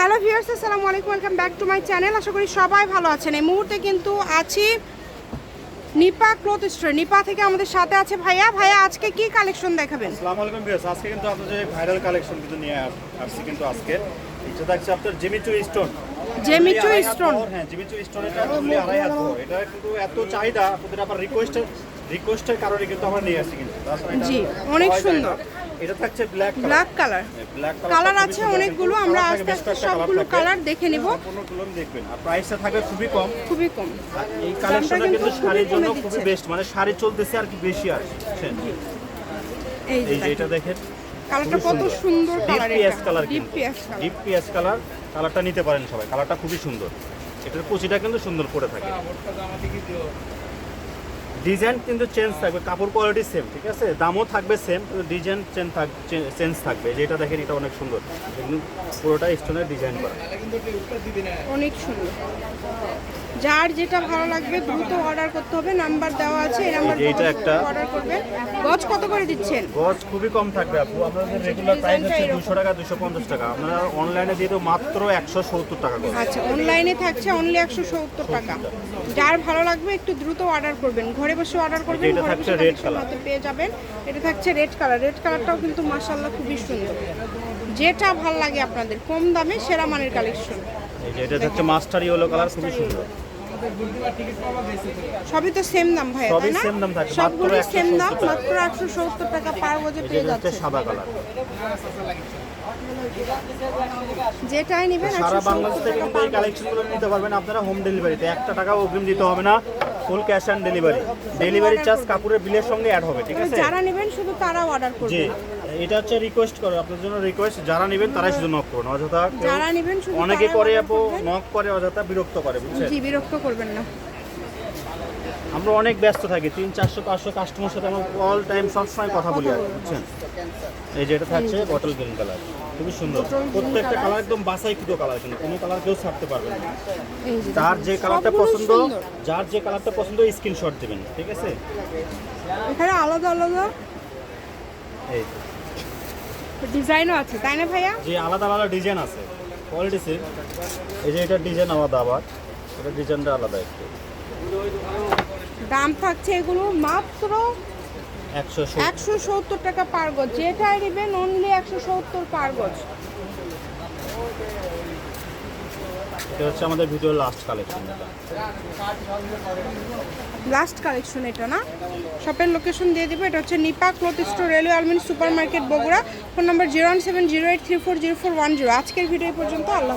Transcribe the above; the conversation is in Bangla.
হ্যালো ভিউয়ার্স আসসালামু আলাইকুম welcome back to my channel. আশা করি সবাই ভালো আছেন। এই মুহূর্তে কিন্তু আছি নিপা ক্লথ স্টোর। নিপা থেকে আমাদের সাথে আছে ভাইয়া। ভাইয়া আজকে কি কালেকশন দেখাবেন? আসসালামু আলাইকুম ভিউয়ার্স আজকে কিন্তু আপনাদের ভাইরাল কালেকশন কিন্তু নিয়ে আসছি কিন্তু আজকে। এটা থাকছে আপনার Jimmy Choo stone Jimmy Choo stone হ্যাঁ জিমিচু স্টোন এটা only আড়াই হাত বড়। এটা কিন্তু এত চাহিদা আপনাদের আবার রিকোয়েস্টের রিকোয়েস্টের কারণে কিন্তু আমরা নিয়ে আসছি কিন্তু। জি, অনেক সুন্দর। এটা থাকছে ব্ল্যাক ব্ল্যাক কালার কালার আছে অনেকগুলো আমরা আস্তে আস্তে সবগুলো কালার দেখে নিব। সম্পূর্ণগুলো দেখবেন। আর প্রাইসটা থাকবে খুবই কম। খুবই কম। এই কালেকশনটা কিন্তু শাড়ির জন্য খুবই বেস্ট মানে শাড়ি চলতেছে আর কি বেশি আর এই যে এটা দেখেন। কালারটা কত সুন্দর। ডিপ কালার এটা। Colour deep P S colour deep P S colour কালারটা নিতে পারেন সবাই। কালারটা খুবই সুন্দর। এটার কুচিটা কিন্তু সুন্দর পড়ে থাকে। ডিজাইন কিন্তু চেঞ্জ থাকবে, কাপড় কোয়ালিটি সেম ঠিক আছে? দামও থাকবে সেম কিন্তু ডিজাইন চেঞ্জ থাক চেঞ্জ থাকবে। যেটা দেখেন এটা অনেক সুন্দর। পুরোটা স্টোনের ডিজাইন করা। অনেক সুন্দর। যার যেটা ভালো লাগবে দ্রুত অর্ডার করতে হবে নাম্বার দেওয়া আছে এই নাম্বার এই যে এটা একটা। অর্ডার করবেন গজ কত করে দিচ্ছেন? গজ খুবই কম থাকবে আপু। আপনাদের রেগুলার প্রাইস হচ্ছে দুশো টাকা দুশো পঞ্চাশ টাকা। আপনারা অনলাইনে দিয়ে দেবো মাত্র একশো সত্তর টাকা করে। আচ্ছা অনলাইনে থাকছে অনলি একশো সত্তর টাকা। যার ভালো লাগবে একটু দ্রুত অর্ডার করবেন। ঘরে বসে অর্ডার করবেন এটা থাকছে red collection পেয়ে যাবেন। এটা থাকছে রেড কালার রেড কালারটাও কিন্তু মাসাল্লাহ খুবই সুন্দর। যেটা ভালো লাগে আপনাদের কম দামে সেরা মানের কালেকশন এই যে এটা হচ্ছে মাস্টার ইয়েলো কালার খুবই সুন্দর। সবই তো সেম দাম ভাই সবই same দাম মাত্র সবগুলো সেম দাম মাত্র একশো সত্তর টাকা পার গজে পেয়ে যাচ্ছে। সাদা কালার। যেটাই নেবেন সারা বাংলাদেশ থেকে কিন্তু এই কালেকশনগুলো নিতে পারবেন আপনারা হোম ডেলিভারিতে একটা টাকাও অগ্রিম দিতে হবে না full cash on delivery delivery charge কাপড়ের বিলের সঙ্গে অ্যাড হবে ঠিক আছে? যারা নেবেন শুধু তারা অর্ডার করবেন। এটা হচ্ছে রিকোয়েস্ট করো আপনার জন্য রিকোয়েস্ট যারা নেবেন তারাই শুধু নক করুন অযথা যারা নেবেন শুধু অনেকে করে আপু নক করে অযথা বিরক্ত করে বুঝছেন? জি বিরক্ত করবেন না। আমরা অনেক ব্যস্ত থাকি তিন চারশো পাঁচশো কাস্টমার সাথে আমরা অল টাইম সবসময় কথা বলি আর বুঝছেন? এই যে এটা থাকছে বটল গ্রিন কালার খুবই সুন্দর। প্রত্যেকটা কালার একদম বাসাইকৃত কালার কিন্তু কোনো কালার কেউ ছাড়তে পারবে না। যার যে কালারটা পছন্দ যার যে কালারটা পছন্দ স্ক্রিনশট দেবেন ঠিক আছে? এখানে আলাদা আলাদা। এই ডিজাইনও আছে তাই না ভাইয়া? যে আলাদা আলাদা ডিজাইন আছে। কোয়ালিটি সেম এই যে এটা ডিজাইন আলাদা আবার। এটা ডিজাইনটা আলাদা একটু। দাম থাকছে এগুলো মাত্র একশো একশো সত্তর টাকা পার গজ। যেটাই নেবেন অনলি একশো সত্তর পার গজ। এটা হচ্ছে আমাদের ভিডিওর লাস্ট কালেকশন লাস্ট কালেকশন এটা না? শপের লোকেশন দিয়ে দিব, এটা হচ্ছে Nipa cloth store railway Almin super market Bogura phone number zero one seven zero eight three four zero four one zero আজকের ভিডিও পর্যন্ত, আল্লাহ